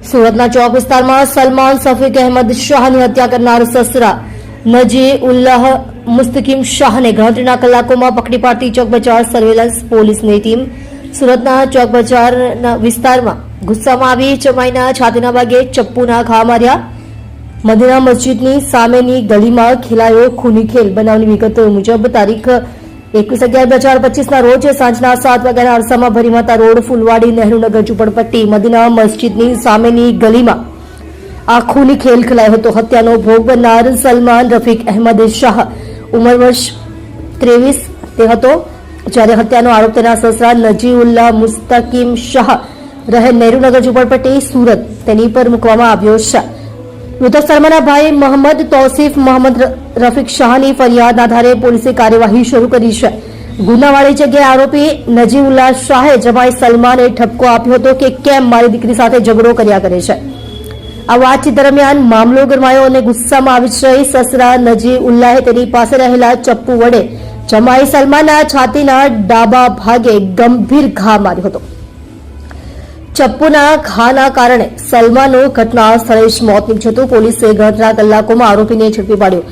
સુરતના ચોક વિસ્તારમાં સલમાન સફીક અહેમદ શાહની હત્યા કરનાર સસરા નજી ઉલ્લાહ મુસ્તકીમ શાહને ગણતરીના કલાકોમાં પકડી પાડતી ચોક બજાર સર્વેલન્સ પોલીસની ટીમ સુરતના ચોક બજારના વિસ્તારમાં ગુસ્સામાં આવી ચમાઈના છાતીના ભાગે ચપ્પુના ઘા માર્યા. મદીના મસ્જિદની સામેની ગલીમાં ખેલાયો ખૂની ખેલ બનાવની વિગતો મુજબ તારીખ એકવીસ અગિયાર બે હજાર પચીસના રોજ સાંજના સાત વાગ્યાના અરસામાં ભરીમાતા રોડ, ફૂલવાડી, નહેરુનગર, ઝુંપડપટ્ટી, મદીના મસ્જિદની સામેની ગલીમાં આખોની ખૂની ખેલ ખેલાયો હતો. હત્યાનો ભોગ બનનાર સલમાન રફીક અહેમદ શાહ ઉંમર વર્ષ ત્રેવીસ તે હતો. જ્યારે હત્યાનો આરોપ તેના સસરા નજીઉલ્લા મુસ્તકીમ શાહ રહે નહેરુનગર, ઝુંપડપટ્ટી, સુરત તેની પર મૂકવામાં આવ્યો છે. મૃતક સલમાના ભાઈ મોહમ્મદ તૌસીફ, મોહમ્મદ રફીક શાહની ફરિયાદના આધારે પોલીસે કાર્યવાહી શરૂ કરી છે. ગુનાવાળી જગ્યાએ આરોપી નજીઉલ્લા શાહે જમાઈ સલમાને ઠપકો આપ્યો હતો કે કેમ મારી દીકરી સાથે ઝઘડો કર્યા કરે છે. આ વાતચીત દરમિયાન મામલો ગરમાયો અને ગુસ્સામાં આવી જઈ સસરા નજી ઉલ્લાહે તેની પાસે રહેલા ચપ્પુ વડે જમાઈ સલમાનના છાતીના ડાબા ભાગે ગંભીર ઘા માર્યો હતો. ચપ્પુના ઘાના કારણે સલમાનનું ઘટના સ્થળે જ મોત નીપજ્યું પોલીસે ઘટના કલાકોમાં આરોપીને ઝડપી પાડ્યો.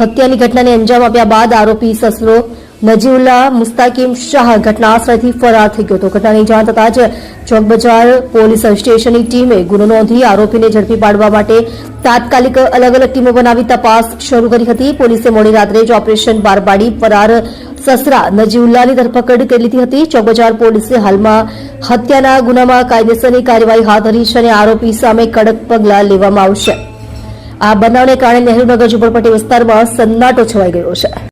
હત્યાની ઘટનાને અંજામ આપ્યા બાદ આરોપી સસરો નજીઉલ્લા મુસ્તાકીમ શાહ ઘટનાસ્થળથી ફરાર થઈ ગયો હતો. ઘટનાની જાણ થતાં જ ચોક બજાર પોલીસ સ્ટેશનની ટીમે ગુનો નોંધી આરોપીને ઝડપી પાડવા માટે તાત્કાલિક અલગ અલગ ટીમો બનાવી તપાસ શરૂ કરી હતી. પોલીસે મોડી રાત્રે જ ઓપરેશન બારબાડી ફરાર સસરા નજીઉલ્લાની ધરપકડ કરી લીધી હતી. ચોક બજાર પોલીસે હાલમાં હત્યાના ગુનામાં કાયદેસરની કાર્યવાહી હાથ ધરી છે અને આરોપી સામે કડક પગલાં લેવામાં આવશે. આ બનાવને કારણે નહેરુનગર ઝુંપડપટ્ટી વિસ્તારમાં સન્નાટો છવાઈ ગયો છે.